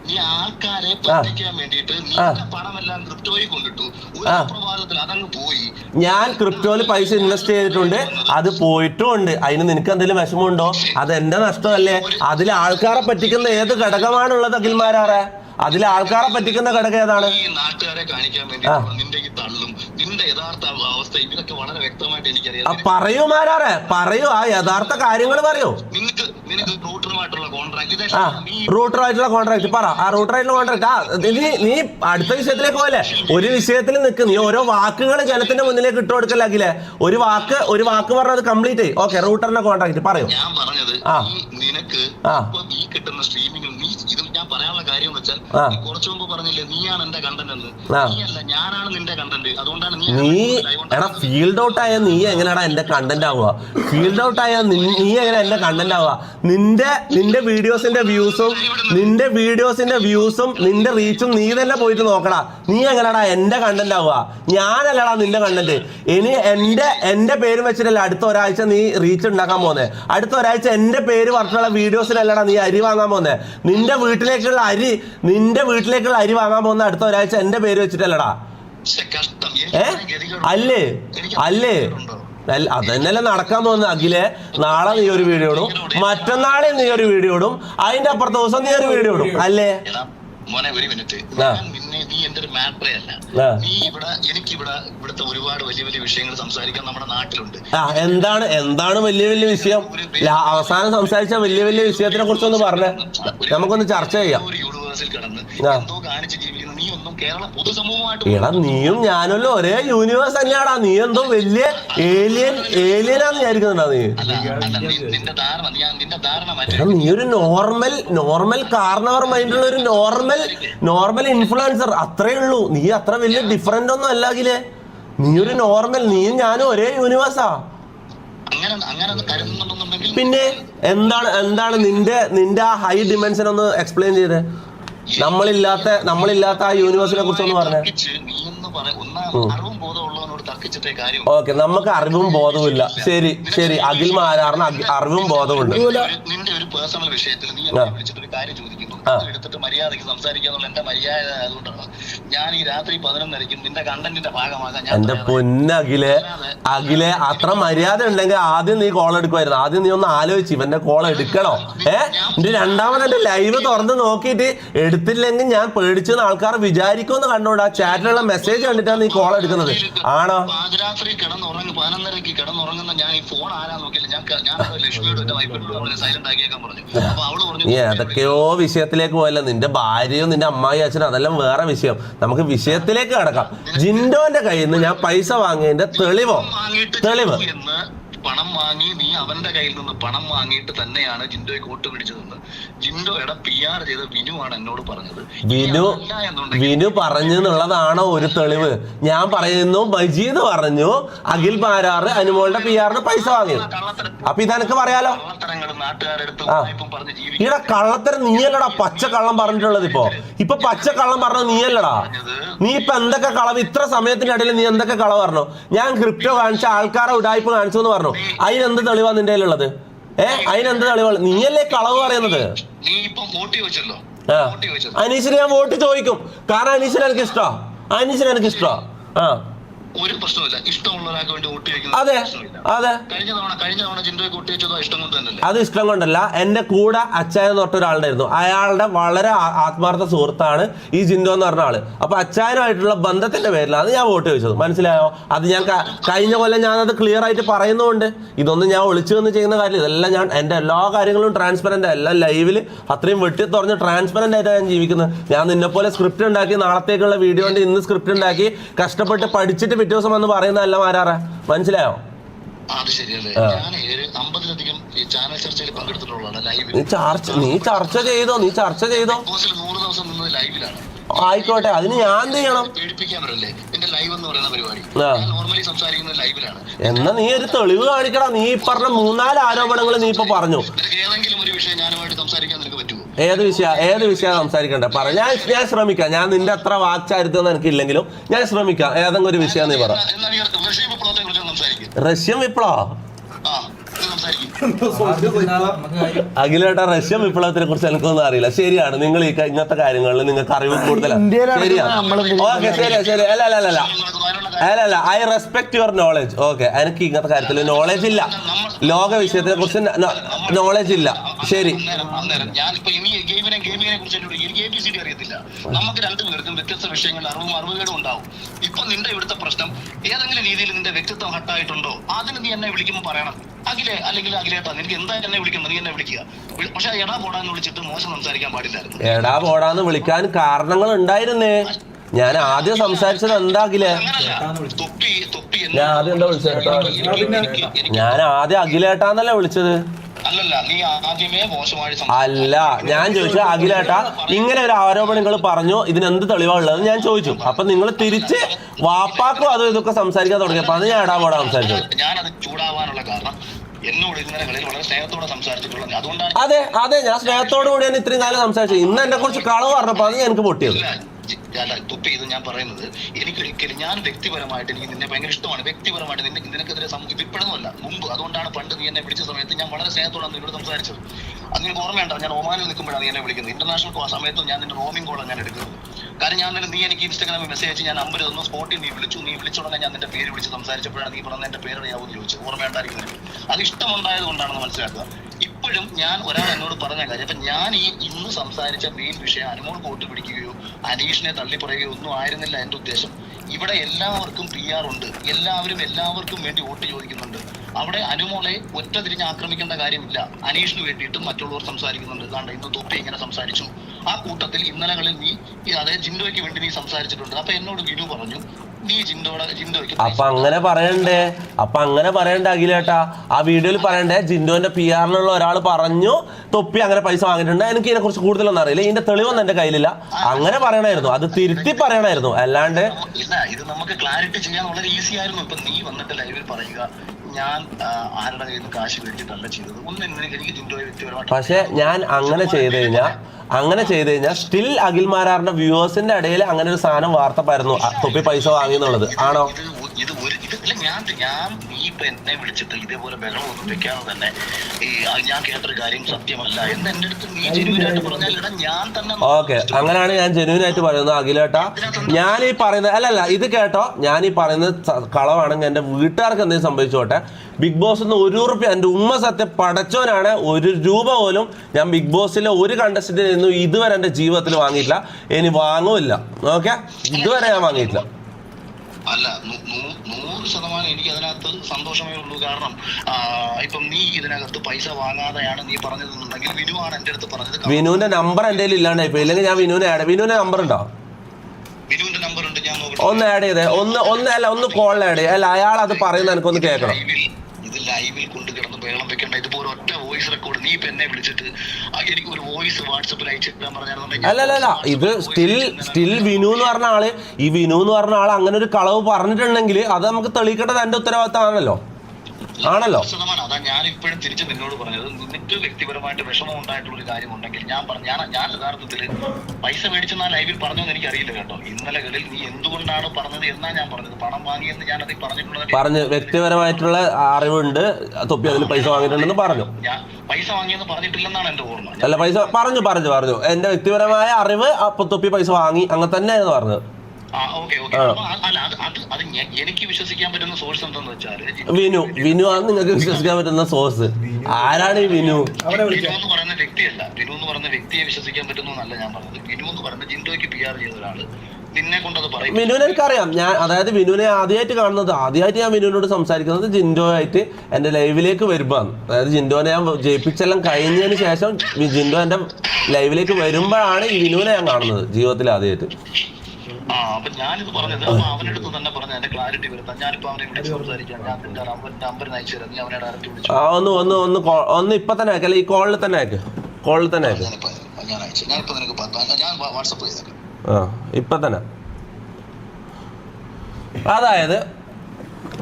നീ ആൾക്കാരെ പറ്റിക്കാൻ വേണ്ടിയിട്ട് നീ ആ. നിന്റെ പണമെല്ലാം ക്രിപ്റ്റോയിൽ കൊണ്ടിട്ടു. ഒരു ആ. പ്രഭാതത്തിൽ അതങ്ങ് പോയി. ഞാൻ ക്രിപ്റ്റോയിൽ പൈസ ഇൻവെസ്റ്റ് ചെയ്തിട്ടുണ്ട്. അത് പോയിട്ടും ഉണ്ട് അതിന് നിനക്ക് എന്തെങ്കിലും വിഷമമുണ്ടോ? അത് എന്റെ നഷ്ടമല്ലേ? അതിൽ ആൾക്കാരെ പറ്റിക്കുന്ന ഏത് ഘടകമാണുള്ളത് അഖിൽമാരാറെ? അതിൽ ആൾക്കാരെ പറ്റിക്കുന്ന ഘടകം ഏതാണ്? ഈ നാട്ടുകാരെ കാണിക്കാൻ വേണ്ടി ആ. നിന്റെ ഈ തള്ളും. നിന്റെ യഥാർത്ഥ അവസ്ഥ ഇതിലൊക്കെ വളരെ വ്യക്തമായിട്ട് ആ എനിക്കറിയാം പറയൂ മാരാറെ. പറയൂ. ആ യഥാർത്ഥ കാര്യങ്ങൾ പറയൂ. നിനക്ക് നിനക്ക് റൂട്ടറുമായിട്ടുള്ള കോൺട്രാക്ട് ഇത് ആ നീ റൂട്ടറായിട്ടുള്ള കോൺട്രാക്ട് പറ. ആ റൂട്ടറായിട്ടുള്ള കോൺട്രാക്ട് ആ നീ നീ അടുത്ത വിഷയത്തിലേക്ക് പോലെ ഒരു വിഷയത്തിൽ നിൽക്ക് നീ ഓരോ വാക്കുകൾ ജനത്തിന്റെ മുന്നിലേക്ക് ഇട്ട് കൊടുക്കലാക്കില്ലേ ഒരു വാക്ക് ഒരു വാക്ക് പറഞ്ഞത് കംപ്ലീറ്റ് ആയി ഓക്കെ റൂട്ടറിന്റെ കോൺട്രാക്ട് പറയൂ. ഞാൻ പറഞ്ഞത് ആ. ഈ നിനക്ക് ആ. ഇപ്പൊ നീ കിട്ടുന്ന സ്ട്രീമിംഗിൽ നീ ഇത് ഞാൻ പറയാനുള്ള കാര്യം വെച്ചാൽ കുറച്ചു മുമ്പ് പറഞ്ഞില്ലേ നീയാണ് എന്റെ കണ്ടന്റ് എന്ന്. നീയല്ല ഞാനാണ് നിന്റെ കണ്ടന്റ് അതുകൊണ്ടാണ് നീ എടാ ഫീൽഡ് ഔട്ട് ആയ നീ എങ്ങനെയാടാ എന്റെ കണ്ടന്റ് ആവുക? ഫീൽഡ് ഔട്ട് ആയ നീ എങ്ങനെ എന്റെ കണ്ടന്റ് ആവുക? നിന്റെ നിന്റെ വീഡിയോസിന്റെ വ്യൂസും നിന്റെ വീഡിയോസിന്റെ വ്യൂസും നിന്റെ റീച്ചും നീ തന്നെ പോയിട്ട് നോക്കടാ. നീ എങ്ങനെയാടാ എന്റെ കണ്ടന്റ് ആവുക? ഞാനല്ലടാ നിന്റെ കണ്ടന്റ് ഇനി എന്റെ എന്റെ പേര് വെച്ചിട്ടല്ല അടുത്ത ഒരാഴ്ച നീ റീച്ച് ഉണ്ടാക്കാൻ പോന്നെ അടുത്ത ഒരാഴ്ച എന്റെ പേര് പറഞ്ഞിട്ടുള്ള വീഡിയോസിലല്ലടാ നീ അരി വാങ്ങാൻ പോന്നെ നിന്റെ വീട്ടിലേക്കുള്ള അരി നിന്റെ വീട്ടിലേക്കുള്ള അരി വാങ്ങാൻ പോകുന്ന അടുത്ത ഒരാഴ്ച എന്റെ പേര് വെച്ചിട്ടല്ലടാ. ഏ? അല്ലേ? അല്ലേ? അതന്നെല്ലാം നടക്കാൻ പോകുന്ന അഖിലെ. നാളെ നീ ഒരു വീഡിയോ ഇടും. മറ്റന്നാളെ നീ ഒരു വീഡിയോ ഇടും. അതിന്റെ അപ്പുറത്തെ ദിവസം നീ ഒരു വീഡിയോ ഇടും. അല്ലേ? മോനെ ഒരു മിനിറ്റ്. ഒരു മാറ്ററേ അല്ല. നീ ഇവിടെ എനിക്കിവിടെ ഇവിടുത്തെ ഒരുപാട് വലിയ വലിയ വിഷയങ്ങൾ സംസാരിക്കാൻ നമ്മുടെ നാട്ടിലുണ്ട്. ആ എന്താണ് എന്താണ് വലിയ വലിയ വിഷയം? അവസാനം സംസാരിച്ച വലിയ വലിയ വിഷയത്തിനെ കുറിച്ചൊന്ന് പറഞ്ഞേ. നമുക്കൊന്ന് ചർച്ച ചെയ്യാം. ഒരു യൂണിവേഴ്സിൽ കടന്ന് എന്തോ കാണിച്ച് ജീവിക്കുന്ന. നീ ഒന്നും കേരള പൊതുസമൂഹമായിട്ട് എടാ നീയും ഞാനല്ലോ ഒരേ യൂണിവേഴ്സ് തന്നെയാടാ. നീ എന്തോ വലിയ ഏലിയൻ ഏലിയനാന്ന് വിചാരിക്കുന്നുണ്ടാ നീ? നിന്റെ ധാരണ നിന്റെ ധാരണ മാറ്റി നീ ഒരു നോർമൽ നോർമൽ കാർണവർ മൈൻഡുള്ള ഒരു നോർമൽ നോർമൽ ഇൻഫ്ലുവൻസർ അത്രേ ഉള്ളൂ. നീ അത്ര വലിയ ഡിഫറെന്റ് ഒന്നും അല്ലാകില്ലേ നീ ഒരു നോർമൽ നീയും ഞാനും ഒരേ യൂണിവേഴ്സാ പിന്നെ എന്താണ് എന്താണ് നിന്റെ നിന്റെ ആ ഹൈ ഡിമെൻഷൻ ഒന്ന് എക്സ്പ്ലെയിൻ ചെയ്തേ. നമ്മളില്ലാത്ത നമ്മളില്ലാത്ത ആ യൂണിവേഴ്സിനെ കുറിച്ചൊന്ന് പറഞ്ഞു. ഓക്കെ നമുക്ക് അറിവും ബോധവുമില്ല ശരി ശരി. അഖിൽ മാരാറിന് അറിവും ബോധവുമുണ്ട് നിന്റെ ഒരു പേഴ്സണൽ വിഷയത്തിൽ നീ എന്നെ വിളിച്ചിട്ട് ഒരു കാര്യം ചോദിക്കുന്നു. എടുത്തിട്ട് മര്യാദയ്ക്ക് സംസാരിക്കാന്നുള്ള എന്റെ മര്യാദ ആയതുകൊണ്ടാണ്. ഞാൻ ഈ രാത്രി പതിനൊന്നരയ്ക്കും നിന്റെ കണ്ടന്റിന്റെ ഭാഗമാകാൻ എന്റെ പൊന്നഖിലെ അഖിലെ. അത്ര മര്യാദ ഉണ്ടെങ്കിൽ ആദ്യം നീ കോൾ എടുക്കുമായിരുന്നു. ആദ്യം നീ ഒന്ന് ആലോചിച്ച് ഇവന്റെ കോൾ എടുക്കണോ? ഏ? എന്റെ രണ്ടാമത് എന്റെ ലൈവ് തുറന്ന് നോക്കിയിട്ട് എടുത്തില്ലെങ്കിൽ ഞാൻ പേടിച്ചെന്ന് ആൾക്കാർ വിചാരിക്കുമെന്ന് കണ്ടോണ്ട് ആ ചാറ്റിലുള്ള മെസ്സേജ് കണ്ടിട്ടാണ് നീ കോൾ എടുക്കുന്നത്. ആണോ? പാതിരാത്രി കിടന്നുറങ്ങും കിടന്നുറങ്ങുന്ന ഞാൻ ഈ ഫോൺ ആരാ നോക്കിയില്ല. ഞാൻ ഞാൻ അത് ലക്ഷ്മിയോട് എന്റെ വൈഫിനോട് സൈലന്റ് ആക്കിയേക്കാൻ പറഞ്ഞു. അപ്പൊ അവൾ പറഞ്ഞു നീ ഏതൊക്കെയോ വിഷയത്തിലേക്ക് പോയല്ലോ. നിന്റെ ഭാര്യയോ നിന്റെ അമ്മായി അച്ഛനും അതെല്ലാം വേറെ വിഷയം. നമുക്ക് വിഷയത്തിലേക്ക് കടക്കാം. ജിൻഡോന്റെ കയ്യിൽ നിന്ന് ഞാൻ പൈസ വാങ്ങിയതിന്റെ തെളിവോ? തെളിവ്. പണം വാങ്ങി നീ അവന്റെ കയ്യിൽ നിന്ന് പണം വാങ്ങിയിട്ട് തന്നെയാണ് ജിൻഡോയെ കോട്ട് പിടിച്ചതെന്ന്. ജിൻഡോയുടെ പി ആർ ചെയ്ത വിനു ആണ് എന്നോട് പറഞ്ഞത്. വിനു വിനു പറഞ്ഞു എന്നുള്ളതാണോ ഒരു തെളിവ്. ഞാൻ പറയുന്നു മജീദ് പറഞ്ഞു. അഖിൽ പാരാറ് അനുമോളുടെ പി ആറിന് പൈസ വാങ്ങി. അപ്പൊ ഇതെനക്ക് പറയാലോ? ഈടെ കള്ളത്തരം നീയല്ലടാ പച്ച കള്ളം പറഞ്ഞിട്ടുള്ളത് ഇപ്പൊ. ഇപ്പൊ പച്ച കള്ളം പറഞ്ഞത് നീയല്ലടാ. നീ ഇപ്പൊ എന്തൊക്കെ കളവ്? ഇത്ര സമയത്തിനിടയിൽ നീ എന്തൊക്കെ കളവ് പറഞ്ഞു? ഞാൻ ക്രിപ്റ്റോ കാണിച്ച ആൾക്കാരെ ഉടായ്പ കാണിച്ചു എന്ന് പറഞ്ഞു. അതിനെന്ത് തെളിവാ നിന്റെ കയ്യിലുള്ളത്? ഏ? അതിനെന്ത് തെളിവാണ് നീയല്ലേ കളവ് പറയുന്നത്? അനീഷിന് ഞാൻ വോട്ട് ചോദിക്കും. കാരണം അനീഷിന് എനിക്ക് ഇഷ്ടമാ അനീഷിന് എനിക്ക് ഇഷ്ടമാ ആ. ഒരു പ്രശ്നമില്ല ഇഷ്ടമുള്ള ഒരാൾക്ക് വേണ്ടി വോട്ട് അതെ അതെ. കഴിഞ്ഞ തവണ കഴിഞ്ഞ തവണ ജിൻഡോയെ വോട്ട് ചോദിച്ചതോ ഇഷ്ടം കൊണ്ട് തന്നെയല്ലേ? അത് ഇഷ്ടം കൊണ്ടല്ല. എന്റെ കൂടെ അച്ചായ തൊട്ട ഒരാളുണ്ടായിരുന്നു. അയാളുടെ വളരെ ആത്മാർത്ഥ സുഹൃത്താണ് ഈ ജിൻഡോ എന്ന് പറഞ്ഞ ആൾ. അപ്പൊ അച്ചായനുമായിട്ടുള്ള ബന്ധത്തിന്റെ പേരിലാണ് ഞാൻ വോട്ട് ചോദിച്ചത്. മനസ്സിലായോ? അത് ഞാൻ കഴിഞ്ഞ കൊല്ലം ഞാൻ അത് ക്ലിയർ ആയിട്ട് പറയുന്നുണ്ട് ഇതൊന്നും ഞാൻ ഒളിച്ചു വന്ന് ചെയ്യുന്ന കാര്യം ഇതെല്ലാം ഞാൻ എന്റെ എല്ലാ കാര്യങ്ങളും ട്രാൻസ്പെറന്റ് എല്ലാം ലൈവിൽ അത്രയും വെട്ടി തുറഞ്ഞ് ട്രാൻസ്പെറന്റ് ആയിട്ടാണ് ഞാൻ ജീവിക്കുന്നത്. ഞാൻ നിന്നെ പോലെ സ്ക്രിപ്റ്റ് ഉണ്ടാക്കി നാളത്തേക്കുള്ള വീഡിയോന്റെ ഇന്ന് സ്ക്രിപ്റ്റ് ഉണ്ടാക്കി കഷ്ടപ്പെട്ട് പഠിച്ചിട്ട് പിറ്റേ ദിവസം വന്ന് പറയുന്നതല്ല മാരാറ? മനസ്സിലായോ? നീ ചർച്ച ചെയ്തോ നീ ചർച്ച ചെയ്തോ? ആയിക്കോട്ടെ അതിന് ഞാൻ എന്ത് ചെയ്യണം? എന്ന് നീ ഒരു തെളിവ് കാണിക്കടാ. നീ പറഞ്ഞ മൂന്നാൽ ആരോപണങ്ങൾ നീ ഇപ്പൊ പറഞ്ഞു. ഏത് വിഷയ ഏത് വിഷയം സംസാരിക്കണ്ടേ? പറ. ഞാൻ ഞാൻ ശ്രമിക്കാം. ഞാൻ നിന്റെ അത്ര വാക്ചാരിത്യം എനിക്ക് ഇല്ലെങ്കിലും ഞാൻ ശ്രമിക്കാം. ഏതെങ്കിലും ഒരു വിഷയം നീ പറ. റഷ്യൻ വിപ്ലവ? അഖിലേട്ട റഷ്യൻ വിപ്ലവത്തിനെ കുറിച്ച് എനിക്കൊന്നും അറിയില്ല. ശരിയാണ് നിങ്ങൾ ഈ ഇങ്ങനത്തെ കാര്യങ്ങളിൽ നിങ്ങൾക്ക് അറിവ് കൂടുതലാണ് ശരിയാണ് നമ്മൾ ഓക്കെ ശരിയാ ശരി അല്ല അല്ല I respect your knowledge okay എനിക്ക് ഇങ്ങനത്തെ കാര്യത്തിൽ നോളജ് ഇല്ല. ലോക വിഷയത്തെ കുറിച്ച് നോളജ് ഇല്ല. ശരി. അന്നേരം അന്നേരം ഞാനിപ്പോ ഗെയിമിനെ ഗെയിമിനെ കുറിച്ച് എനിക്ക് എ ബി സി ഡി നമുക്ക് രണ്ടുപേർക്കും വ്യത്യസ്ത വിഷയങ്ങളിൽ അറിവും അറിവുകേടും ഉണ്ടാവും. ഇപ്പൊ നിന്റെ ഇവിടുത്തെ പ്രശ്നം ഏതെങ്കിലും രീതിയിൽ നിന്റെ വ്യക്തിത്വം ഹട്ടായിട്ടുണ്ടോ അതിന് നീ എന്നെ വിളിക്കുമ്പോൾ പറയണം. അഖിലെ അല്ലെങ്കിൽ അഖിലേട്ടാ നിനക്ക് എന്തായാലും എന്നെ വിളിക്കണം. നീ എന്നെ വിളിക്കുക. പക്ഷെ എടാ പോടാന്ന് വിളിച്ചിട്ട് മോശം സംസാരിക്കാൻ പാടില്ലായിരുന്നു. എടാ പോടാന്ന് വിളിക്കാൻ കാരണങ്ങൾ ഉണ്ടായിരുന്നേ. ഞാൻ ആദ്യം സംസാരിച്ചത് എന്താകിലേ അഖിലെ? ഞാൻ ആദ്യം എന്താ വിളിച്ചത്? ഞാൻ ആദ്യം അഖിലേട്ടാന്നല്ലേ വിളിച്ചത്. അല്ല ഞാൻ ചോദിച്ചു അഖിലേട്ടാ ഇങ്ങനെ ഒരു ആരോപണം നിങ്ങൾ പറഞ്ഞു? ഇതിന് എന്ത് തെളിവാ ഉള്ളത് ഞാൻ ചോദിച്ചു. അപ്പൊ നിങ്ങൾ തിരിച്ച് വാപ്പാക്കും അതും ഇതൊക്കെ സംസാരിക്കാൻ തുടങ്ങിയപ്പോ അത് ഞാൻ ഇടാൻ പോടാ സംസാരിച്ചത്. ഞാനത് ചൂടാവാനുള്ള കാരണം എന്നോട് വളരെ സ്നേഹത്തോടെ സംസാരിച്ചിട്ടുള്ളത് അതുകൊണ്ടാണ് അതെ അതെ ഞാൻ സ്നേഹത്തോടു കൂടിയാണ് ഇത്രയും കാലം സംസാരിച്ചത്. ഇന്ന് എന്നെ കുറിച്ച് കളവ് പറഞ്ഞപ്പോ അത് എനിക്ക് പൊട്ടിയത്. അല്ല തുപ്പി ഇത് ഞാൻ പറയുന്നത് എനിക്കൊരിക്കലും ഞാൻ വ്യക്തിപരമായിട്ട് എനിക്ക് നിന്നെ ഭയങ്കര ഇഷ്ടമാണ്. വ്യക്തിപരമായിട്ട് നിന്നെ നിനക്കെതിരെ സം- ഇത് ഇപ്പോഴൊന്നുമല്ല മുമ്പ് അതുകൊണ്ടാണ് പണ്ട് നീ എന്നെ വിളിച്ച സമയത്ത് ഞാൻ വളരെ സ്നേഹത്തോടാണ് നിന്നോട് സംസാരിച്ചത്. അത് നിനക്ക് ഓർമ്മയുണ്ടോ. ഞാൻ ഒമാനിൽ നിൽക്കുമ്പോഴാണ് നീ എന്നെ വിളിക്കുന്നത്. ഇന്റർനാഷണൽ സമയത്തും ഞാൻ നിന്റെ റോമിംഗ് കോളാണ് ഞാൻ എടുക്കുന്നത്. കാരണം ഞാൻ നീ എനിക്ക് ഇൻസ്റ്റാഗ്രാമിൽ മെസ്സേജ് അയച്ച് ഞാൻ നമ്പർ തന്നു. സ്പോട്ടിൽ നീ വിളിച്ചു. നീ വിളിച്ചുടനെ ഞാൻ നിന്റെ പേര് വിളിച്ച് സംസാരിച്ചപ്പോഴാണ് നീ പറഞ്ഞ എന്റെ പേരറിയാവെന്ന് ചോദിച്ചു ഓർമ്മയുണ്ടായിരിക്കും നിനക്ക് അത് ഇഷ്ടമുണ്ടായത് കൊണ്ടാണെന്ന് മനസ്സിലാക്കുക. ഇപ്പോഴും ഞാൻ ഒരാൾ എന്നോട് പറഞ്ഞ കാര്യം അപ്പൊ ഞാൻ ഈ ഇന്ന് സംസാരിച്ച മെയിൻ വിഷയം അനുമോൾ കോട്ട് പിടിക്കുകയോ അനീഷിനെ തള്ളിപ്പറയുകയോ ഒന്നും ആയിരുന്നില്ല എന്റെ ഉദ്ദേശം. ഇവിടെ എല്ലാവർക്കും പി ആർ ഉണ്ട്. എല്ലാവരും എല്ലാവർക്കും വേണ്ടി വോട്ട് ചോദിക്കുന്നുണ്ട്. അവിടെ അനുമോളെ ഒറ്റ തിരിഞ്ഞ് ആക്രമിക്കേണ്ട കാര്യമില്ല. അനീഷിന് വേണ്ടിയിട്ടും മറ്റുള്ളവർ സംസാരിക്കുന്നുണ്ട്. കാരണം ഇന്ന് തൊപ്പി ഇങ്ങനെ സംസാരിച്ചു. ആ കൂട്ടത്തിൽ ഇന്നലകളിൽ നീ അതായത് ജിൻഡോയ്ക്ക് വേണ്ടി നീ സംസാരിച്ചിട്ടുണ്ട്. അപ്പൊ എന്നോട് വിനു പറഞ്ഞു അപ്പൊ അങ്ങനെ പറയണ്ടേ? അപ്പൊ അങ്ങനെ പറയണ്ട അഖിലേട്ടാ ആ വീഡിയോയിൽ പറയണ്ടേ ജിൻഡോന്റെ പി ആറിലുള്ള ഒരാൾ പറഞ്ഞു തൊപ്പി അങ്ങനെ പൈസ വാങ്ങിയിട്ടുണ്ട്. എനിക്ക് ഇതിനെ കുറിച്ച് കൂടുതലൊന്നും അറിയില്ല. ഇതിന്റെ തെളിവൊന്നും എന്റെ കയ്യിലില്ല. അങ്ങനെ പറയണായിരുന്നു. അത് തിരുത്തി പറയണായിരുന്നു. അല്ലാണ്ട് ഇല്ല ഇത് നമുക്ക് ക്ലാരിറ്റി ചെയ്യാൻ വളരെ ഈസി ആയിരുന്നു. ഇപ്പൊ നീ വന്നിട്ട് ലൈവിൽ പറയുക ഞാൻ ആരുടെ കയ്യിൽ നിന്ന് കാശ് മേടിച്ചിട്ടല്ല ചെയ്തത്? ഒന്ന് എനിക്ക് ജിൻഡോയെ വ്യക്തിപരമായിട്ട് പക്ഷെ ഞാൻ അങ്ങനെ ചെയ്ത് കഴിഞ്ഞാൽ അങ്ങനെ ചെയ്ത് കഴിഞ്ഞാൽ സ്റ്റിൽ അഖിൽമാരാറിന്റെ വ്യൂവേഴ്സിന്റെ ഇടയിൽ അങ്ങനെ ഒരു സാധനം വാർത്ത പരന്നു തൊപ്പി പൈസ വാങ്ങി എന്നുള്ളത് ആണോ ഇല്ല ഞാൻ ഞാൻ നീ ഇപ്പൊ എന്നെ വിളിച്ചിട്ട് ഇതേപോലെ ബഹളമൊന്നും വെക്കാതെ തന്നെ ഈ ഞാൻ കേട്ടൊരു കാര്യം സത്യമല്ല. എന്ന് എന്റെ അടുത്ത് നീ ജെനുവിനായിട്ട് പറഞ്ഞാൽ ഇടാ ഞാൻ തന്നെ ഓക്കെ അങ്ങനെയാണ് ഞാൻ ജനുവിനായിട്ട് ആയിട്ട് പറയുന്നത് അഖിലേട്ടാ. ഞാൻ ഈ പറയുന്നത് അല്ലല്ല ഇത് കേട്ടോ. ഞാൻ ഈ പറയുന്നത് കളവാണെങ്കിൽ എന്റെ വീട്ടുകാർക്ക് എന്തെങ്കിലും സംഭവിച്ചോട്ടെ. ബിഗ് ബോസ് നിന്ന് ഒരു റുപ്യ എന്റെ ഉമ്മ സത്യം പടച്ചവനാണ്. ഒരു രൂപ പോലും ഞാൻ ബിഗ് ബോസിലെ ഒരു കണ്ടസ്റ്റന്റിൽ നിന്നും ഇതുവരെ എന്റെ ജീവിതത്തിൽ വാങ്ങിയിട്ടില്ല. ഇനി വാങ്ങുമില്ല. ഓക്കെ? ഇതുവരെ ഞാൻ വാങ്ങിയിട്ടില്ല. അല്ല നൂറ് ശതമാനം എനിക്ക് അതിനകത്ത് സന്തോഷമേ ഉള്ളൂ. കാരണം ഇപ്പം നീ ഇതിനകത്ത് പൈസ വാങ്ങാതെയാണ് നീ പറഞ്ഞതെന്നുണ്ടെങ്കിൽ ആണ് എന്റെ അടുത്ത് പറഞ്ഞത്. വിനുവിന്റെ നമ്പർ എന്റെ കയ്യിൽ ഇല്ലാണ്ടായി പോയി. ഇല്ലെങ്കിൽ ഞാൻ വിനുവിനെ ആഡ് വിനുവിന്റെ നമ്പർ ഉണ്ടോ? വിനുവിന്റെ നമ്പർ ഉണ്ട് ഞാൻ ഒന്ന് ആഡ് ചെയ്തേ. ഒന്ന് ഒന്ന് അല്ല ഒന്ന് കോൾ ആഡ് ചെയ്യേ അല്ല അയാൾ അത് പറയുന്ന എനിക്കൊന്ന് കേൾക്കണം. ഇത് ലൈവിൽ കൊണ്ട് ബഹളം വെക്കണ്ട. ഇതിപ്പോ ഒരു ഒറ്റ വോയിസ് റെക്കോർഡ് നീ ഇപ്പൊ എന്നെ വിളിച്ചിട്ട് എനിക്ക് ഒരു വോയിസ് വാട്സപ്പിൽ അയച്ചിട്ടാ പറഞ്ഞാൽ അല്ല അല്ല അല്ല ഇത് സ്റ്റിൽ സ്റ്റിൽ വിനു എന്ന് പറഞ്ഞ ആൾ ഈ വിനു എന്ന് പറഞ്ഞ ആൾ അങ്ങനെ ഒരു കളവ് പറഞ്ഞിട്ടുണ്ടെങ്കിൽ അത് നമുക്ക് തെളിയിക്കേണ്ടത് എന്റെ ഉത്തരവാദിത്തമാണല്ലോ. ആണല്ലോ. ശതമാനം. അതാ ഞാൻ ഇപ്പോഴും തിരിച്ച് നിന്നോട് പറഞ്ഞത്. നിനക്ക് വ്യക്തിപരമായിട്ട് വിഷമം ഉണ്ടായിട്ടുള്ള ഒരു കാര്യം ഉണ്ടെങ്കിൽ ഞാൻ പറഞ്ഞു ഞാൻ ഞാൻ യഥാർത്ഥത്തിൽ പൈസ മേടിച്ചെന്നാ ലൈവിൽ പറഞ്ഞോന്ന് എനിക്ക് അറിയില്ല കേട്ടോ. ഇന്നലകളിൽ നീ എന്തുകൊണ്ടാണ് പറഞ്ഞത് എന്നാ ഞാൻ പറഞ്ഞത്. പണം വാങ്ങിയെന്ന് ഞാൻ അതിൽ പറഞ്ഞിട്ടുള്ളത് പറഞ്ഞു വ്യക്തിപരമായിട്ടുള്ള അറിവുണ്ട്. തൊപ്പി അതിൽ പൈസ വാങ്ങിയിട്ടുണ്ടെന്ന് പറഞ്ഞു. ഞാൻ പൈസ വാങ്ങിയെന്ന് പറഞ്ഞിട്ടില്ലെന്നാണ് എന്റെ ഓർമ്മ. അല്ല പൈസ പറഞ്ഞു പറഞ്ഞു പറഞ്ഞു. എന്റെ വ്യക്തിപരമായ അറിവ് അപ്പൊ തൊപ്പി പൈസ വാങ്ങി അങ്ങനെ തന്നെയായിരുന്നു പറഞ്ഞത് എനിക്ക് വിശ്വസിക്കാൻ പറ്റുന്ന സോഴ്സ് എന്തെന്ന് വെച്ചാൽ വിനു വിനു ആണ് നിങ്ങൾക്ക് വിശ്വസിക്കാൻ പറ്റുന്ന സോഴ്സ് ആരാണ് ഈ വിനു? വിനു എന്ന് പറയുന്ന വ്യക്തിയല്ല. വിനു എന്ന് പറയുന്ന വ്യക്തിയെ വിശ്വസിക്കാൻ പറ്റുന്നു എന്നല്ല ഞാൻ പറഞ്ഞത്. വിനു എന്ന് പറയുന്ന ജിൻഡോയ്ക്ക് പി ആർ ചെയ്ത ഒരാൾ വിനുവിനെ എനിക്കറിയാം. ഞാൻ അതായത് വിനുവിനെ ആദ്യമായിട്ട് കാണുന്നത് ആദ്യമായിട്ട് ഞാൻ വിനുവിനോട് സംസാരിക്കുന്നത് ജിൻഡോ ആയിട്ട് എന്റെ ലൈവിലേക്ക് വരുമ്പോഴാണ്. അതായത് ജിൻഡോനെ ഞാൻ ജയിപ്പിച്ചെല്ലാം കഴിഞ്ഞതിന് ശേഷം ജിൻഡോ എന്റെ ലൈവിലേക്ക് വരുമ്പോഴാണ് ഈ വിനുവിനെ ഞാൻ കാണുന്നത് ജീവിതത്തിൽ ആദ്യമായിട്ട്. ആ അപ്പൊ ഞാനിത് പറഞ്ഞത് അപ്പൊ അവനടുത്ത് തന്നെ പറഞ്ഞ എന്റെ ക്ലാരിറ്റി വരുത്താൻ. ഞാനിപ്പോ അവനെ വിളിച്ച് സംസാരിക്കാം. ഞാൻ നിന്റെ നമ്പർ നമ്പർ അയച്ചു തരാം. നീ അവനെ ഡയറക്റ്റ് വിളിച്ചു. ഒന്ന് ഒന്ന് ഒന്ന് ഒന്ന് ഇപ്പൊ തന്നെ ആക്കല്ലേ ഈ കോളിൽ തന്നെ അയക്ക്. കോളിൽ തന്നെ ഞാനിപ്പോ ഞാൻ അയച്ചു. ഞാനിപ്പോ നിനക്ക് പത്താം ഞാൻ വാട്സപ്പ് ചെയ്തേക്കാം. ആ ഇപ്പൊ തന്നെ. അതായത്